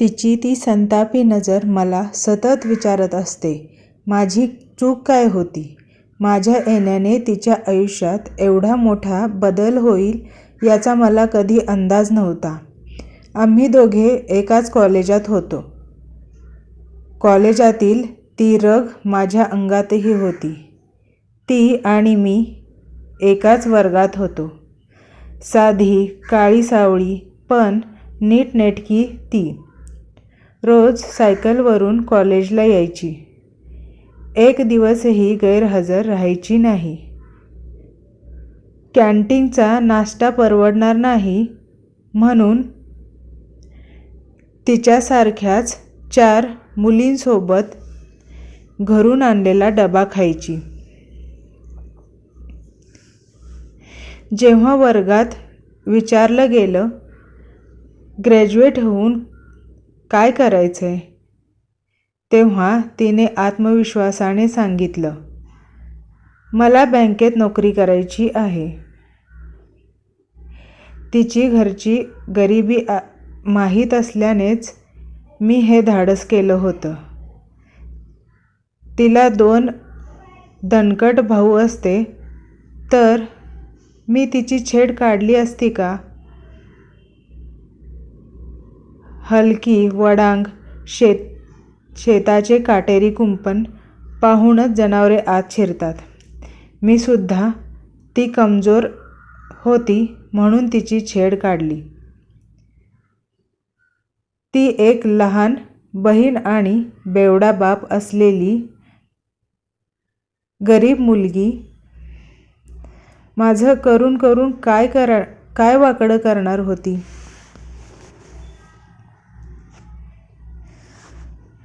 तिची ती संतापी नजर मला सतत विचारत असते माझी चूक काय होती? माझ्या येण्याने तिच्या आयुष्यात एवढा मोठा बदल होईल याचा मला कधी अंदाज नव्हता. आम्ही दोघे एकाच कॉलेजात होतो. कॉलेजातील ती रग माझ्या अंगातही होती. ती आणि मी एकाच वर्गात होतो. साधी काळी सावळी पण नीटनेटकी ती. रोज सायकलवरून कॉलेजला यायची. एक दिवसही गैरहजर राहायची नाही. कॅन्टीनचा नाश्ता परवडणार नाही म्हणून तिच्यासारख्याच चार मुलींसोबत घरून आणलेला डबा खायची. जेव्हा वर्गात विचारलं गेलं ग्रॅज्युएट होऊन काय करायचं? आहे तेव्हा तिने आत्मविश्वासाने सांगितलं मला बँकेत नोकरी करायची आहे. तिची घरची गरिबी आ माहीत असल्यानेच मी हे धाडस केलं होतं. तिला दोन दणकट भाऊ असते तर मी तिची छेड काढली असती का? हलकी वडांग शेत शेताचे काटेरी कुंपण पाहूनच जनावरे आत शिरतात. मी सुद्धा ती कमजोर होती म्हणून तिची छेड काढली. ती एक लहान बहीण आणि बेवडा बाप असलेली गरीब मुलगी. माझं करून करून काय करा काय वाकडं करणार होती?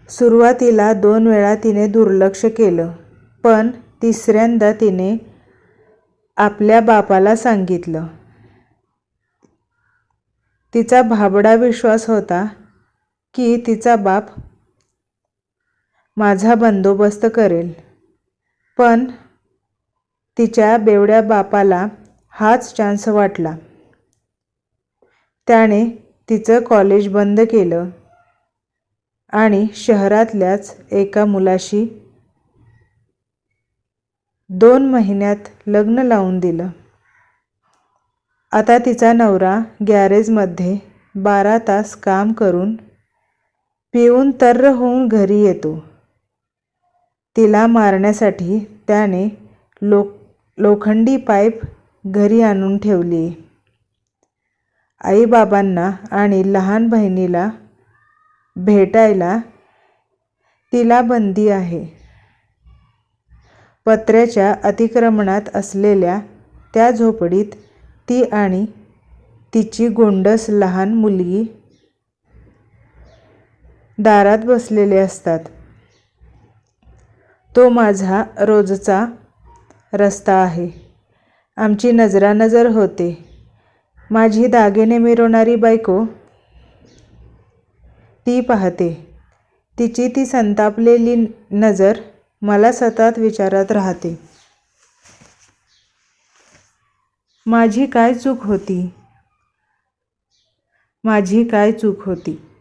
सुरुवातीला दोन वेळा तिने दुर्लक्ष केलं पण तिसऱ्यांदा तिने आपल्या बापाला सांगितलं. तिचा भाबडा विश्वास होता की तिचा बाप माझा बंदोबस्त करेल पण तिच्या बेवड्या बापाला हाच चान्स वाटला. त्याने तिचं कॉलेज बंद केलं. आणि शहरातल्याच एका मुलाशी दोन महिन्यात लग्न लावून दिलं. आता तिचा नवरा गॅरेजमध्ये बारा तास काम करून पिऊन तर्र होऊन घरी येतो. तिला मारण्यासाठी त्याने लोक लोखंडी पाईप घरी आणून ठेवली. आईबाबांना आणि लहान बहिणीला भेटायला तिला बंदी आहे. पत्र्याच्या अतिक्रमणात असलेल्या त्या झोपडीत ती आणि तिची गोंडस लहान मुलगी दारात बसलेले असतात. तो माझा रोजचा रस्ता आहे. आमची नजरानजर होते. माझी दागिने मिरवणारी बायको ती पाहते. तिची ती संतापलेली नजर मला सतत विचारत राहते. माझी काय चूक होती? माझी काय चूक होती?